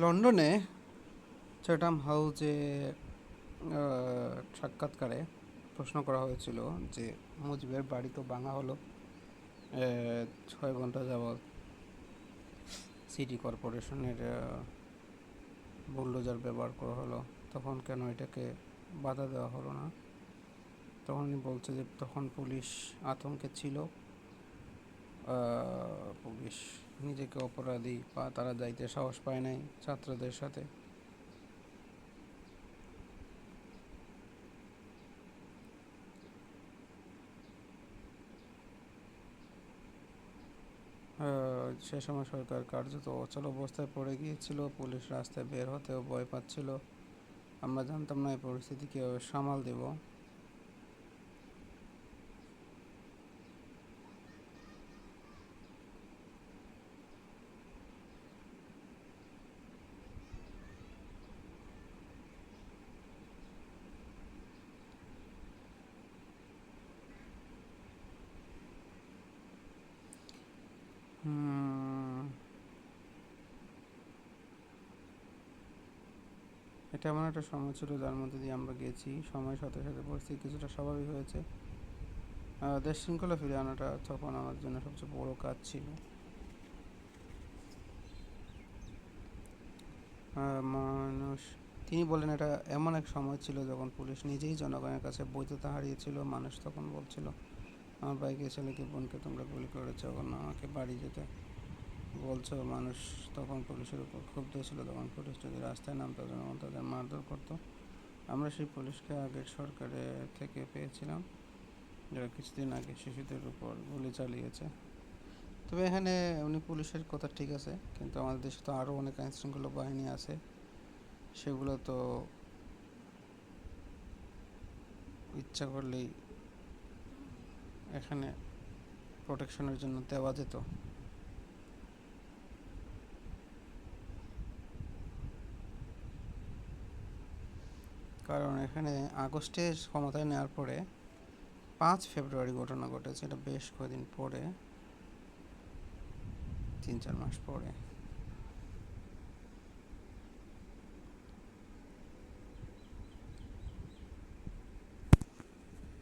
লন্ডনে চ্যাটাম হাউজে সাক্ষাৎকারে প্রশ্ন করা হয়েছিল যে মুজিবের বাড়ি তো ভাঙা হলো ছয় ঘণ্টা যাবৎ সিটি কর্পোরেশনের বুলডোজার ব্যবহার করা হলো, তখন কেন এটাকে বাধা দেওয়া হলো না? তখন বলছে যে তখন পুলিশ আতঙ্কে ছিল পুলিশ নিজেকে অপরাধী বা তারা যাইতে সাহস পায় নাই ছাত্রদের সাথে। সে সময় সরকার কার্যত অচল অবস্থায় পড়ে গিয়েছিল, পুলিশ রাস্তায় বের হতেও ভয় পাচ্ছিল। আমরা জানতাম না এই পরিস্থিতি কীভাবে সামাল দেব। এটা এমন একটা সময় ছিল যার মধ্যে দিয়ে আমরা গেছি। সময়ের সাথে সাথে পরিস্থিতি কিছুটা স্বাভাবিক হয়েছে। দেশ শৃঙ্খলা ফিরে আনাটা তখন আমার জন্য সবচেয়ে বড় কাজ ছিল। মানুষ, তিনি বলেন এটা এমন এক সময় ছিল যখন পুলিশ নিজেই জনগণের কাছে বৈধতা হারিয়েছিল। মানুষ তখন বলছিল, আমার বাইকে ছেলেকে বোনকে তোমরা গুলি করেছ এখন আমাকে বাড়ি যেতে। বলছো, মানুষ তখন পুলিশের উপর ক্ষুব্ধ ছিল, তখন পুলিশ যদি রাস্তায় নামতো জনগণ তাদের মারধর করতো। আমরা সেই পুলিশকে আগের সরকারে থেকে পেয়েছিলাম, যারা কিছুদিন আগে শিশুদের উপর গুলি চালিয়েছে। তবে এখানে উনি পুলিশের কথা ঠিক আছে, কিন্তু আমাদের দেশে তো আরও অনেক আইন শৃঙ্খলা বাহিনী আছে। সেগুলো তো ইচ্ছা করলেই এখানে প্রোটেকশনের জন্য দেওয়া যেত। কারণ এখানে আগস্টের ক্ষমতায় নেওয়ার পরে পাঁচ ফেব্রুয়ারি ঘটনা ঘটেছে, এটা বেশ কয়েকদিন পরে, তিন চার মাস পরে।